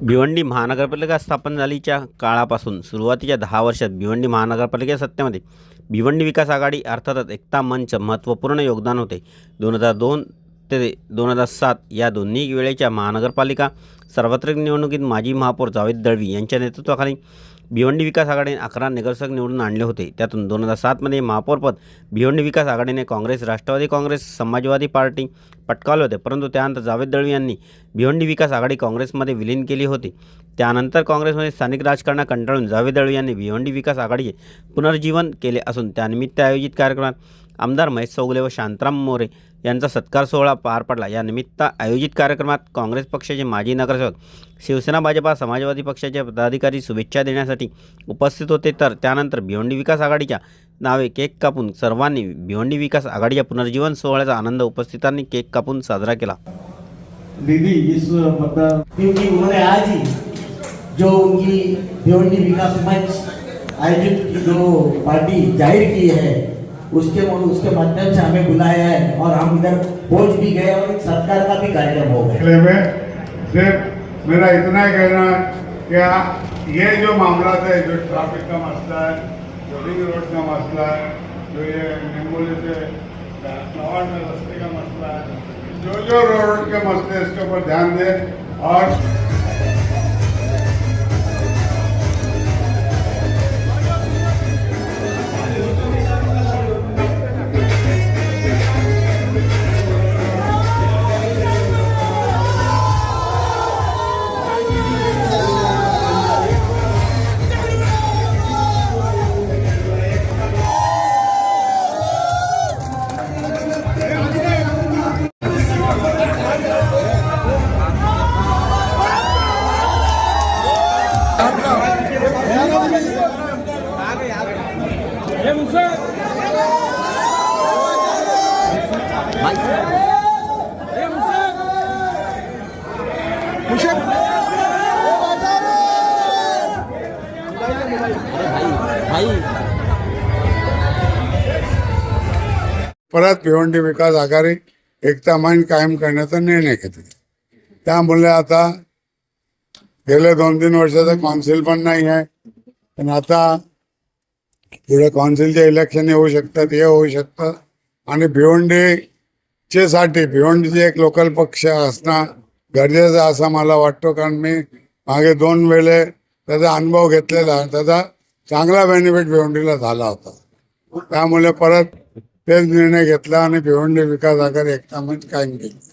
भिवंडी महानगरपालिका स्थापन झालीच्या काळापासून सुरुवातीच्या दहा वर्षात भिवंडी महानगरपालिका सत्तेमध्ये भिवंडी विकास आघाडी अर्थातच एकता मंच महत्त्वपूर्ण योगदान होते. दोन हजार दोन ते दोन हजार सात या दोन्ही वेळेच्या महानगरपालिका सार्वत्रिक निवडणुकीत माजी महापौर जावेद दळवी यांच्या नेतृत्वाखाली भिवंडी विकास आघाडीने अकरा नगरसेवक निवडून आणले होते. त्यातून दोन हजार सातमध्ये महापौरपद भिवंडी विकास आघाडीने काँग्रेस राष्ट्रवादी काँग्रेस समाजवादी पार्टी पटकावले होते. परंतु त्यानंतर जावेद दळवी यांनी भिवंडी विकास आघाडी काँग्रेसमध्ये विलीन केली होती. त्यानंतर काँग्रेसमध्ये स्थानिक राजकारणा कंटाळून जावेद दळवी यांनी भिवंडी विकास आघाडीचे पुनर्जीवन केले असून त्यानिमित्त आयोजित कार्यक्रमात आमदार महेश चौगुले व शांताराम मोरे यांचा सत्कार सोहळा पार पडला. या निमित्त आयोजित कार्यक्रमात काँग्रेस पक्षाचे माजी नगरसेवक शिवसेना भाजपा समाजवादी पक्षाचे पदाधिकारी शुभेच्छा देण्यासाठी उपस्थित होते. तर त्यानंतर भिवंडी विकास आघाडीच्या नावे केक कापून सर्वांनी भिवंडी विकास आघाडीच्या पुनर्जीवन सोहळ्याचा आनंद उपस्थितांनी केक कापून साजरा केला. दीदी इस मतदान क्योंकि उन्होंने आज ही जो उनकी भिवंडी विकास मंच आयोजित की जो पार्टी जाहिर की है उसके उसके माध्यम से हमें बुलाया है और हम इधर पहुँच भी गए और एक सरकार का भी कार्यक्रम हो गया। सिर्फ़ मेरा इतना ही कहना कि ये जो मामला है जो ट्रैफ़िक का मसला है, जो रिंग रोड का मसला है, जो ये निम्बोली से रस्ते का मसला है, जो जो रोड के मसले, इसके ऊपर ध्यान दें और परत भिवंडी विकास आघाडी एकता मान कायम करण्याचा निर्णय त्यामुळे आता दोन तीन वर्षाचं कौन्सिल नाही आहे. पण आता पुढे कौन्सिलचे इलेक्शन येऊ शकतात हे होऊ शकतं. आणि भिवंडीचे साठी भिवंडीचे एक लोकल पक्ष असणं गरजेचं असं मला वाटतो. कारण मी मागे दोन वेळे त्याचा अनुभव घेतलेला त्याचा चांगला बेनिफिट भिवंडीला झाला होता. त्यामुळे परत तेच निर्णय घेतला आणि भिवंडी विकास आघाडी एकता कायम केली